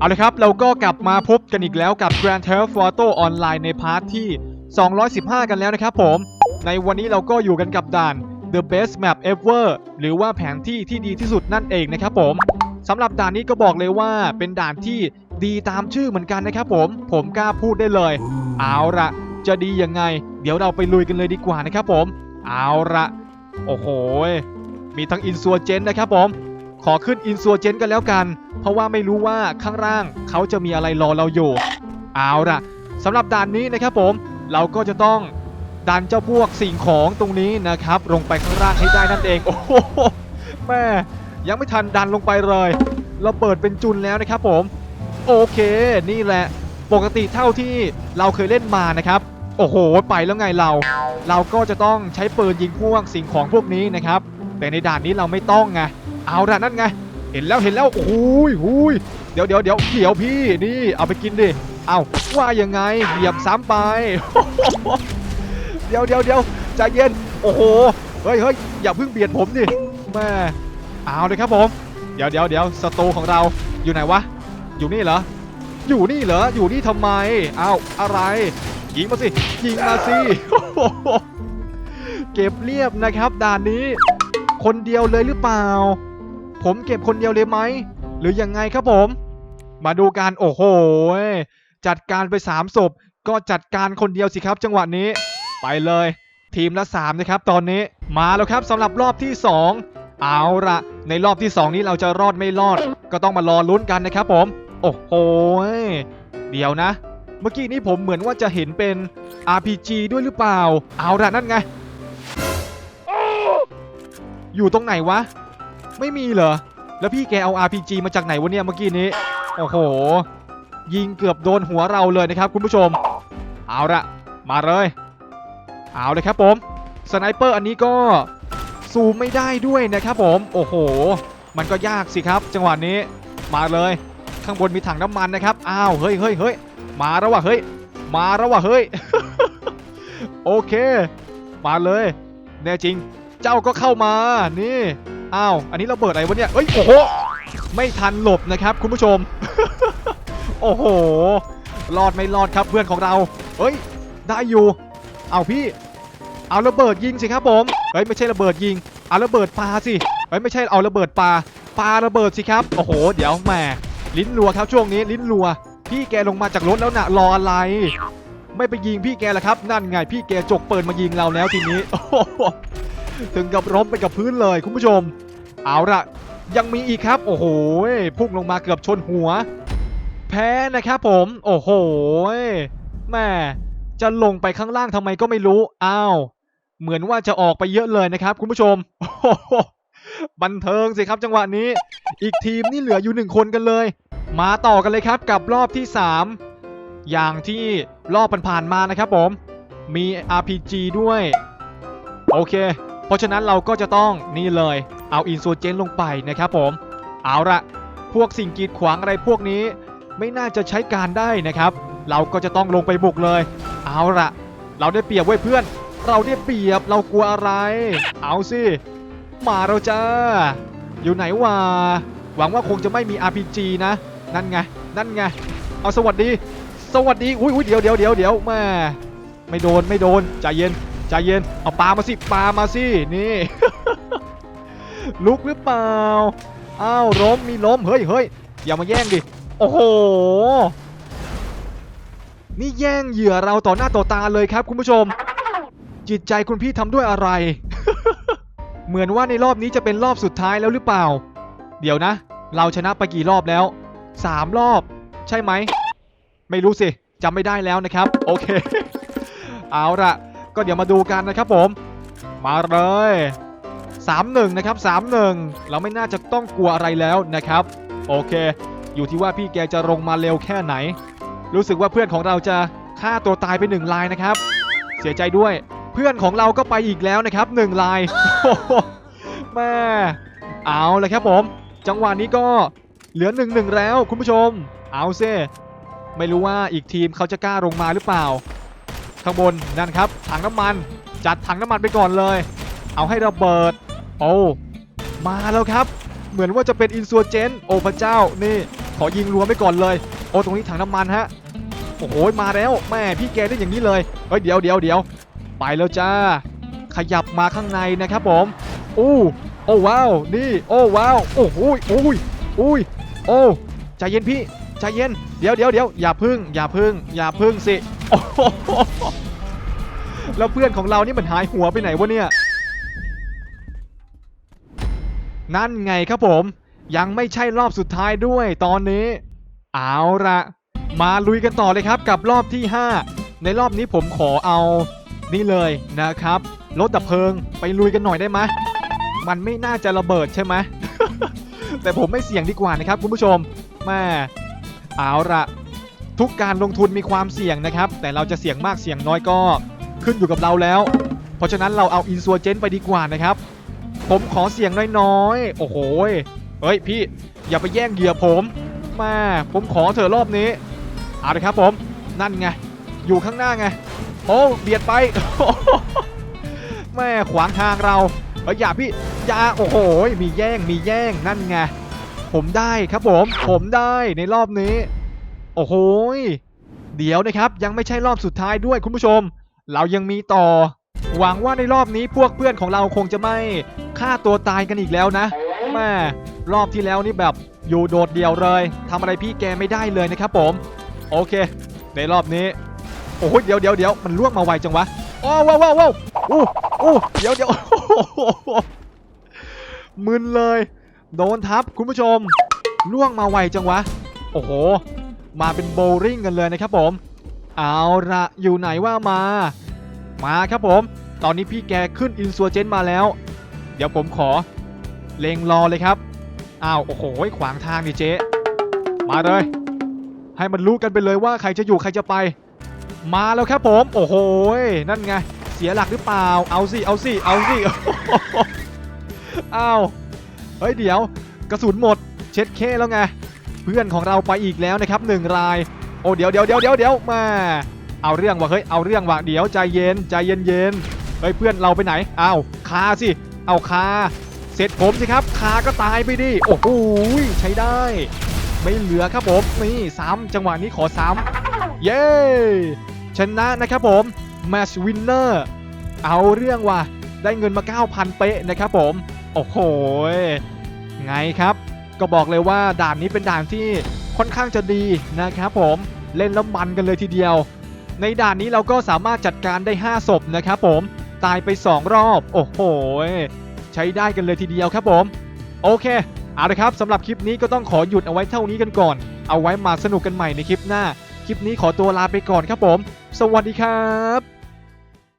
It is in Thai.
เอาลยครับ เราก็กลับมาพบกันอีกแล้วกับ Grand Theft Auto Online ในพาร์ทที่ 215 กันแล้วนะครับผม ในวันนี้เราก็อยู่กันกับด่าน The Best Map Ever หรือว่าแผนที่ที่ดีที่สุดนั่นเองนะครับผมสำหรับด่านนี้ก็บอกเลยว่าเป็นด่านที่ดีตามชื่อเหมือนกันนะครับผม ผมกล้าพูดได้เลย เอาละจะดียังไง เดี๋ยวเราไปลุยกันเลยดีกว่านะครับผม เอาละโอ้โห มีทั้งอินซัวเจนนะครับผม ขอขึ้นอินซัวเจนกันแล้วกัน เพราะว่าไม่รู้ว่าข้างล่างเขาจะมีอะไรรอเราอยู่เอาล่ะสำหรับด่านนี้นะครับผมเราก็จะต้องดันเจ้าพวกสิ่งของตรงนี้นะครับ ลงไปข้างล่างให้ได้นั่นเองโอ้โหแม่ยังไม่ทันดันลงไปเลยเราเปิดเป็นจุนแล้วนะครับผม โอเคนี่แหละปกติเท่าที่เราเคยเล่นมานะครับ โอ้โห ไปแล้วไงเรา เราก็จะต้องใช้ปืนยิงพวกสิ่งของพวกนี้นะครับ แต่ในด่านนี้เราไม่ต้องไง เอาละนั่นไง เห็นแล้วเห็นแล้วโอ้โหยหูยเดี๋ยวเดี๋ยวเดี๋ยวเดี๋ยวพี่นี่เอาไปกินดิเอาว่ายังไงเหยียบซ้ำไป เดี๋ยวเดี๋ยวเดี๋ยวใจเย็นโอ้โหเฮ้ยเฮ้ยอย่าเพิ่งเบียดผมดิแม่เอาเลยครับผมเดี๋ยวเดี๋ยวเดี๋ยวสตูของเราอยู่ไหนวะอยู่นี่เหรออยู่นี่เหรออยู่นี่ทำไมอ้าวอะไรยิงมาสิยิงมาสิเก็บเรียบนะครับด่านนี้ คนเดียวเลยหรือเปล่า ผมเก็บคนเดียวเลยไหม หรือยังไงครับผม มาดูการโอ้โห จัดการไปสามศพ ก็จัดการคนเดียวสิครับ จังหวะนี้ ไปเลย ทีมละ 3 นะครับ ตอนนี้มาแล้วครับสำหรับรอบที่ 2 เอาละในรอบที่ 2 นี้เราจะรอดไม่รอด ก็ต้องมารอลุ้นกันนะครับผม โอ้โห เดี๋ยวนะ เมื่อกี้นี้ผมเหมือนว่าจะเห็นเป็น RPG ด้วยหรือเปล่า เอาละนั่นไง อยู่ตรงไหนวะ ไม่มีเหรอ แล้วพี่แกเอา RPG มาจากไหนวะเนี่ยเมื่อกี้นี้ โอ้โห ยิงเกือบโดนหัวเราเลยนะครับคุณผู้ชม เอาละมาเลย เอาเลยครับผมสไนเปอร์อันนี้ก็ซูมไม่ได้ด้วยนะครับผม โอ้โห มันก็ยากสิครับ จังหวะนี้ มาเลย ข้างบนมีถังน้ำมันนะครับ อ้าว เฮ้ยเฮ้ยเฮ้ยมาแล้วว่ะ เฮ้ย มาแล้วว่ะ เฮ้ย โอเค มาเลย แน่จริง เจ้าก็เข้ามา นี่ อ้าวอันนี้เราเบิดอะไรวะเนี่ยเอ้ยโอ้โหไม่ทันหลบนะครับ คุณผู้ชม โอ้โหรอดไม่รอดครับเพื่อนของเราเฮ้ย ได้อยู่ เอาพี่ เอาระเบิดยิงสิครับผมเฮ้ยไม่ใช่ระเบิดยิงเอาระเบิดปาสิเฮ้ยไม่ใช่เอาระเบิดปาปาระเบิดสิครับโอ้โห เดี๋ยวแหมลิ้นรัวครับช่วงนี้ลิ้นรัว พี่แกลงมาจากรถแล้วนะรออะไร ไม่ไปยิงพี่แกละครับ นั่นไงพี่แกจกปืนมายิงเราแล้วทีนี้โอ้โห ถึงกับล้มไปกับพื้นเลยคุณผู้ชม เอาละยังมีอีกครับ โอ้โหพุ่งลงมาเกือบชนหัว แพ้นะครับผม โอ้โหแม่จะลงไปข้างล่างทำไมก็ไม่รู้ อ้าว เหมือนว่าจะออกไปเยอะเลยนะครับ คุณผู้ชมโอ้โหบันเทิงสิครับจังหวะนี้ อีกทีมนี่เหลืออยู่หนึ่งคนกันเลย มาต่อกันเลยครับกับรอบที่ 3 อย่างที่รอบผ่านๆมานะครับผม มี RPG ด้วย โอเค เพราะฉะนั้นเราก็จะต้องนี่เลยเอาอินโซเจนลงไปนะครับผมเอาละพวกสิ่งกีดขวางอะไรพวกนี้ไม่น่าจะใช้การได้นะครับ เราก็จะต้องลงไปบุกเลย เอาละเราได้เปรียบไว้เพื่อน เราได้เปรียบเรากลัวอะไร เอาสิมาเราจ้าอยู่ไหนวะหวังว่าคงจะไม่มี RPG นะ นั่นไงนั่นไงเอาสวัสดี สวัสดีอุ้ยอุ้ยเดี๋ยวเดี๋ยวเดี๋ยวเดี๋ยวแม่ไม่โดนไม่โดนใจเย็น ใจเย็น เอาปลามาสิปลามาสินี่ ลุกหรือเปล่าอ้าวล้มมีล้มเฮ้ยเฮ้ยอย่ามาแย่งดิโอ้โหนี่แย่งเหยื่อเราต่อหน้าต่อตาเลยครับ คุณผู้ชม จิตใจคุณพี่ทำด้วยอะไร เหมือนว่าในรอบนี้จะเป็นรอบสุดท้ายแล้วหรือเปล่า เดี๋ยวนะ เราชนะไปกี่รอบแล้ว3รอบ ใช่ไหม ไม่รู้สิจำไม่ได้แล้วนะครับ โอเค เอาละ ก็เดี๋ยวมาดูกันนะครับผม มาเลย 3-1 นะครับ 3-1 เราไม่น่าจะต้องกลัวอะไรแล้วนะครับ โอเค อยู่ที่ว่าพี่แกจะลงมาเร็วแค่ไหน รู้สึกว่าเพื่อนของเราจะฆ่าตัวตายไปหนึ่งลายนะครับ เสียใจด้วยเพื่อนของเราก็ไปอีกแล้วนะครับหนึ่งลายโอ้แม่เอาเลยครับผม จังหวะนี้ก็เหลือหนึ่งหนึ่งแล้วคุณผู้ชม เอาเซไม่รู้ว่าอีกทีมเขาจะกล้าลงมาหรือเปล่า ข้างบนนั่นครับ ถังน้ำมันจัดถังน้ำมันไปก่อนเลย เอาให้ระเบิด โอ้มาแล้วครับ เหมือนว่าจะเป็นอินซัวเจนโอ้พระเจ้านี่ ขอยิงรวไปก่อนเลย โอ้ตรงนี้ถังน้ำมันฮะโอ้โหมาแล้วแม่พี่แกได้อย่างนี้เลยเฮ้ยเดี๋ยวเดี๋ยวเดี๋ยวไปแล้วจ้า ขยับมาข้างในนะครับผมอู้โอ้ว้าวนี่โอ้ว้าวโอ้โหยอุ้ยอุ้ยโอ้ใจเย็นพี่ใจเย็นเดี๋ยวเดี๋ยวเดี๋ยวอย่าพึ่ง อย่าพึ่ง อย่าพึ่งสิ โอ้โหแล้วเพื่อนของเรานี่มันหายหัวไปไหนวะเนี่ย นั่นไงครับผม ยังไม่ใช่รอบสุดท้ายด้วยตอนนี้ เอาละมาลุยกันต่อเลยครับกับรอบที่ 5 ในรอบนี้ผมขอเอา นี่เลยนะครับ รถดับเพลิงไปลุยกันหน่อยได้ไหมมันไม่น่าจะระเบิดใช่ไหมแต่ผมไม่เสี่ยงดีกว่านะครับคุณผู้ชมแม่เอาละ ทุกการลงทุนมีความเสี่ยงนะครับ แต่เราจะเสี่ยงมากเสี่ยงน้อยก็ขึ้นอยู่กับเราแล้ว เพราะฉะนั้นเราเอาอินซัวเจนไปดีกว่านะครับ ผมขอเสี่ยงน้อยๆ โอ้โหเฮ้ยพี่อย่าไปแย่งเหยื่อผมแมาผมขอเถอรอบนี้เอาเลยครับผมนั่นไง อยู่ข้างหน้าไง โอ้เบียดไปแม่ขวางทางเราเฮ้ยอย่าพี่อย่าโอ้โหมีแย่งมีแย่งนั่นไงผมได้ครับผม ผมได้ในรอบนี้ โอ้โหเดี๋ยวนะครับยังไม่ใช่รอบสุดท้ายด้วยคุณผู้ชม เรายังมีต่อ หวังว่าในรอบนี้พวกเพื่อนของเราคงจะไม่ฆ่าตัวตายกันอีกแล้วนะแม่รอบที่แล้วนี่แบบอยู่โดดเดี่ยวเลยทำอะไรพี่แกไม่ได้เลยนะครับผม โอเค ในรอบนี้ โอ้โหเดี๋ยวเดี๋ยวเดี๋ยวมันล่วงมาไวจังวะโอ้ว้าวว้าวว้าวอู้อู้เดี๋ยวเดี๋ยวมึนเลย โดนทับคุณผู้ชมล่วงมาไวจังวะ โอ้โห มาเป็นโบว์ริ่งกันเลยนะครับผม เอาละอยู่ไหนว่ามา มาครับผม ตอนนี้พี่แกขึ้นอินซัวเจนมาแล้ว เดี๋ยวผมขอ เลงรอเลยครับ อ้าวโอ้โหขวางทางดิเจ๊มาเลย ให้มันรู้กันไปเลยว่าใครจะอยู่ใครจะไป มาแล้วครับผม โอ้โหนั่นไง เสียหลักหรือเปล่า เอาสิ เอาสิ เอาสิอ้าวเฮ้ยเดี๋ยว กระสุนหมด เช็ดเคแล้วไง พื่อนของเราไปอีกแล้วนะครับหนึ่งราย โอ้เดี๋ยวเดี๋ยวเดี๋ยวเดี๋ยวเดี๋ยวมา เอาเรื่องว่ะเฮ้ยเอาเรื่องว่ะเดี๋ยวใจเย็นใจเย็นเย็นเฮ้ยเพื่อนเราไปไหนเอาคาสิเอาคาเสร็จผมสิครับคาก็ตายไปดิโอ้โหใช้ได้ ไม่เหลือครับผมนี่ซ้ำจังหวะนี้ขอซ้ำเย้ชนะนะครับผม Match Winner เอาเรื่องว่ะได้เงินมา 9,000 เป๊ะนะครับผม โอ้โห ไงครับ ก็บอกเลยว่าด่านนี้เป็นด่านที่ค่อนข้างจะดีนะครับผมเล่นแล้วมันกันเลยทีเดียว ในด่านนี้เราก็สามารถจัดการได้ 5 ศพนะครับผมตายไป 2 รอบ โอ้โห ใช้ได้กันเลยทีเดียวครับผม โอเค เอาละครับสำหรับคลิปนี้ก็ต้องขอหยุดเอาไว้เท่านี้กันก่อน เอาไว้มาสนุกกันใหม่ในคลิปหน้า คลิปนี้ขอตัวลาไปก่อนครับผม สวัสดีครับ